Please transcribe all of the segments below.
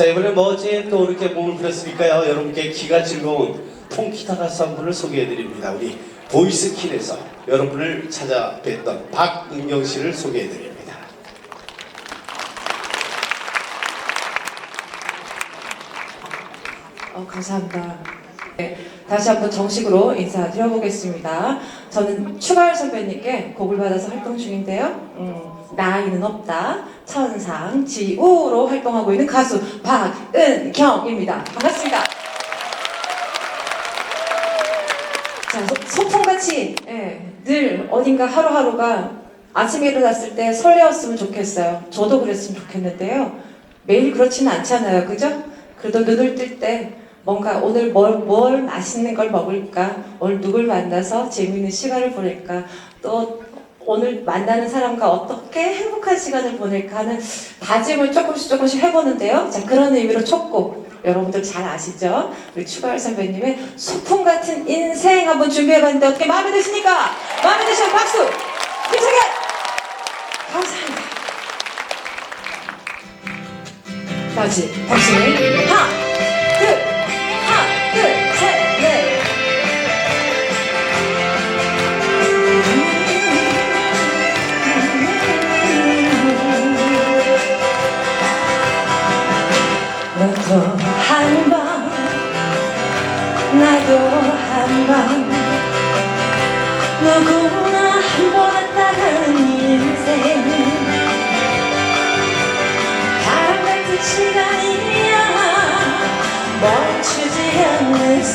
자 이번에 뭐 어째 또 이렇게 몸을 부렸으니까요 여러분께 기가 즐거운 통기타 가수 한 분을 소개해드립니다 우리 보이스킨에서 여러분을 찾아뵀던 박은경 씨를 소개해드립니다 어, 감사합니다. 네, 다시 한번 정식으로 인사드려보겠습니다. 저는 추가열 선배님께 곡을 받아서 활동 중인데요. 음, 나이는 없다. 천상 지우로 활동하고 있는 가수 박은경입니다. 반갑습니다. 자, 소- 소풍같이 예, 늘 어딘가 하루하루가 아침에 일어났을 때 설레었으면 좋겠어요. 저도 그랬으면 좋겠는데요. 매일 그렇지는 않잖아요. 그죠? 그래도 눈을 뜰 때 뭔가 오늘 뭘, 뭘 맛있는 걸 먹을까? 오늘 누굴 만나서 재미있는 시간을 보낼까? 또 오늘 만나는 사람과 어떻게 행복한 시간을 보낼까 하는 다짐을 조금씩 조금씩 해보는데요. 자, 그런 의미로 첫 곡. 여러분들 잘 아시죠? 우리 추가열 선배님의 소풍 같은 인생 한번 준비해봤는데 어떻게 마음에 드십니까? 마음에 드시면 박수! 힘차게! 감사합니다. 다시, 다시. 하나,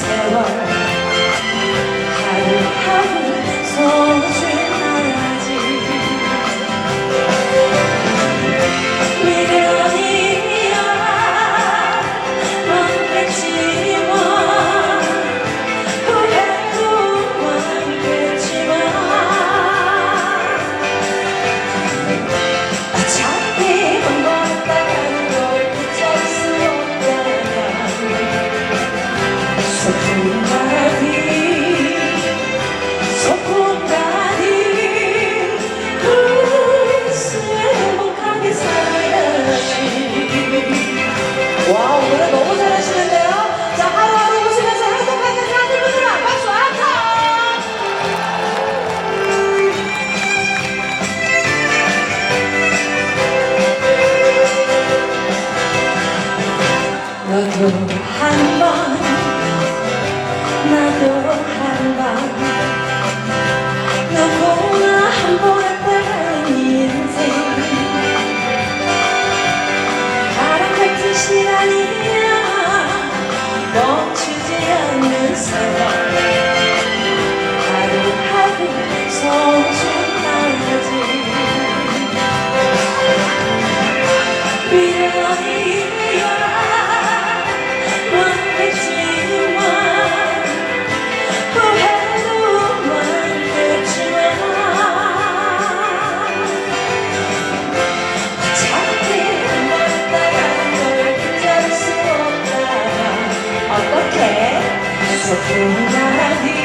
세월 하루하루 소 소풍가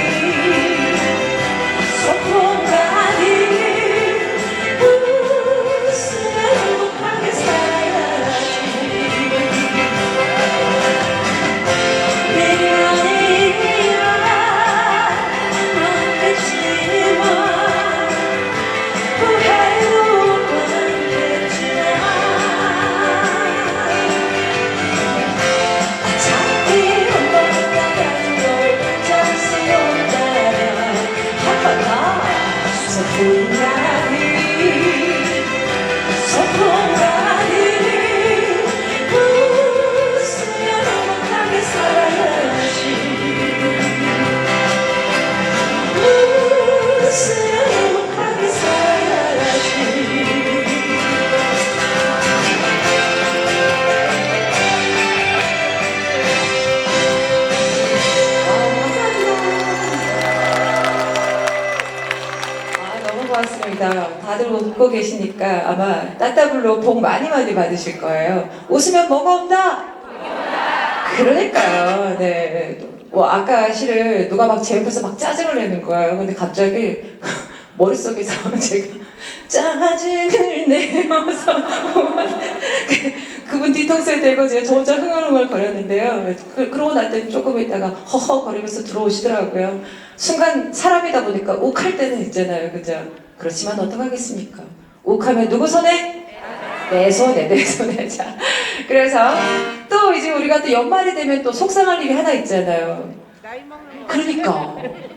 다. 다들 웃고 계시니까 아마 따따블로 복 많이 많이 받으실 거예요. 웃으면 뭐가 온다? 그러니까요. 네. 뭐 아까 실은 누가 막 제 옆에서 막 짜증을 내는 거예요. 근데 갑자기 머릿속에서 제가 짜증을 내면서 그, 그분 뒤통수에 대고 제가 저 혼자 흥얼흥얼 거렸는데요. 그, 그러고 났더니 조금 있다가 허허 거리면서 들어오시더라고요. 순간 사람이다 보니까 욱할 때는 있잖아요. 그죠? 그렇지만 어떡하겠습니까? 욱하면 누구 손에? 내 손에, 내 손에. 자, 그래서 또 이제 우리가 또 연말이 되면 또 속상할 일이 하나 있잖아요. 그러니까.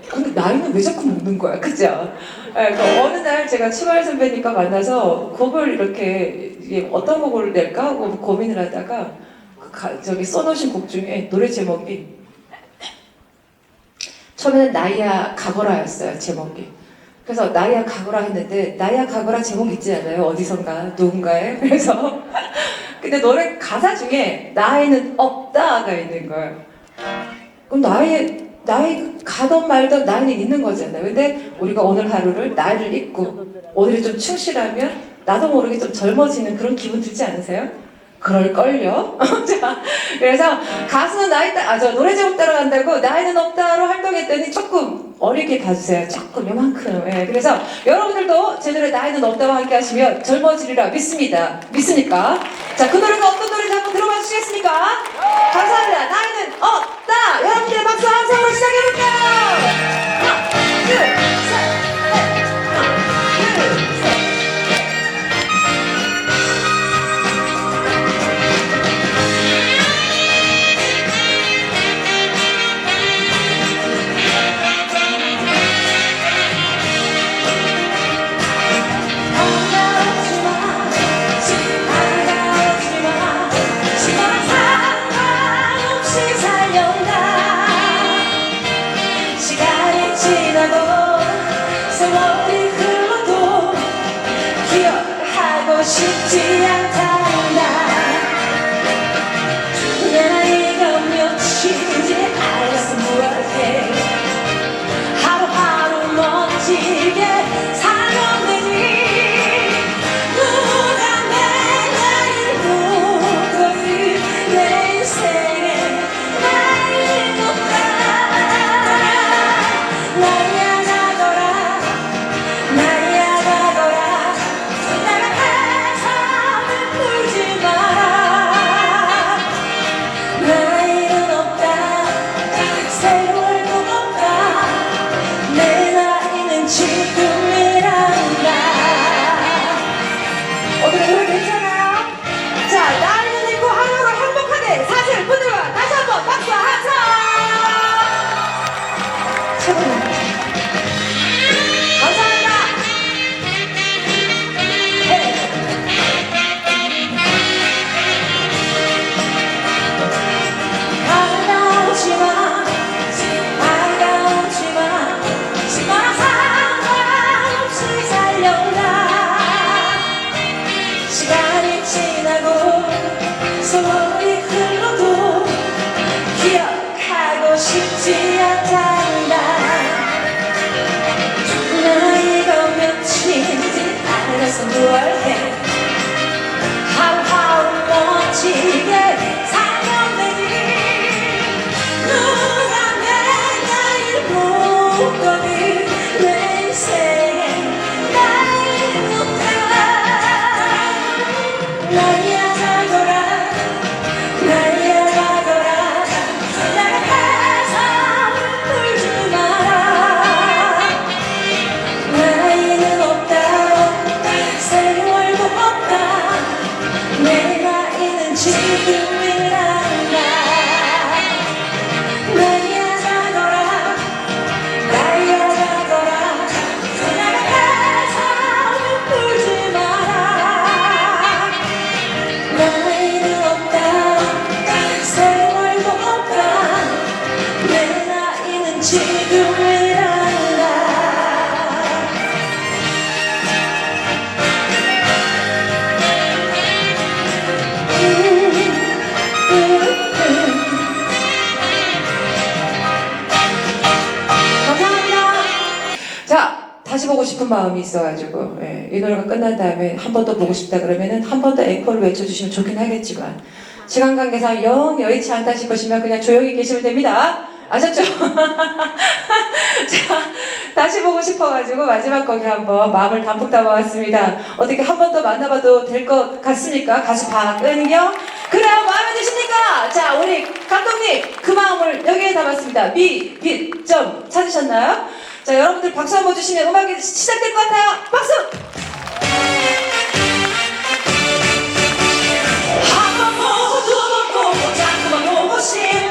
근데 나이는 왜 자꾸 먹는 거야? 그죠? 예, 그 어느 날 제가 추가열 선배님과 만나서 곡을 이렇게 어떤 곡을 낼까 하고 고민을 하다가 그 가- 저기 써놓으신 곡 중에 노래 제목이 처음에는 나이야 가거라였어요 제목이. 그래서 나이야 가거라 했는데 나이야 가거라 제목 있지 않아요? 어디선가 누군가에 그래서 근데 노래 가사 중에 나이는 없다가 있는 거예요. 그럼 나이 나이 가던 말던 나이는 있는 거잖아요. 근데 우리가 오늘 하루를 나이를 잊고 오늘이 좀 충실하면 나도 모르게 좀 젊어지는 그런 기분 들지 않으세요? 그럴걸요? 자, 그래서 가수는 나이 따, 아, 저 노래 제목 따라간다고 나이는 없다로 활동했더니 조금 어리게 봐주세요. 조금 요만큼. 예, 그래서 여러분들도 제 노래 나이는 없다와 함께 하시면 젊어지리라 믿습니다. 믿습니까? 자, 그 노래가 어떤 노래인지 한번 들어봐 주시겠습니까? 감사합니다. 묻거 보고 싶은 마음이 있어가지고 예, 이 노래가 끝난 다음에 한 번 더 보고 싶다 그러면은 한 번 더 앵콜을 외쳐주시면 좋긴 하겠지만 시간 관계상 영 여의치 않다 싶으시면 그냥 조용히 계시면 됩니다. 아셨죠? 자, 다시 보고 싶어가지고 마지막 곡에 한번 마음을 담뿍 담아왔습니다. 어떻게 한 번 더 만나봐도 될 것 같습니까? 가수 박은경. 그래요, 마음에 드십니까? 자, 우리 감독님 그 마음을 여기에 담았습니다. 미, 빛, 점 찾으셨나요? 자, 여러분들 박수 한번 주시면 음악이 시작될 것 같아요. 박수! 한번 보고 두번 보고 자꾸만 보고 싶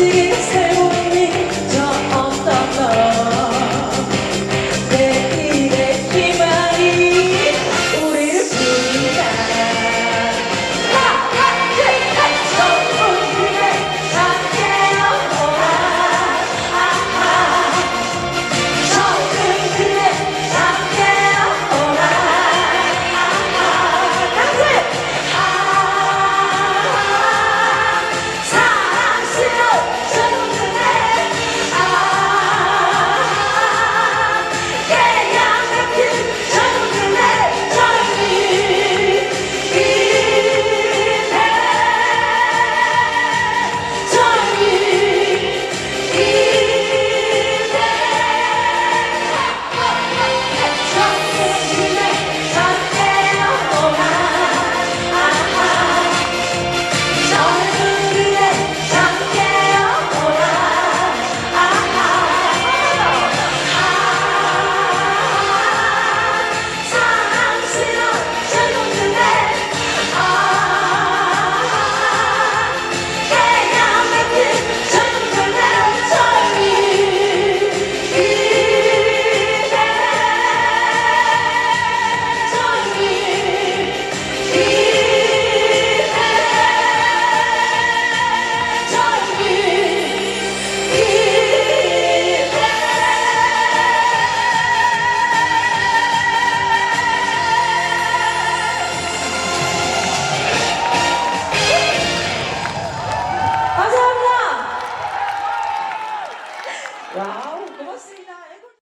see you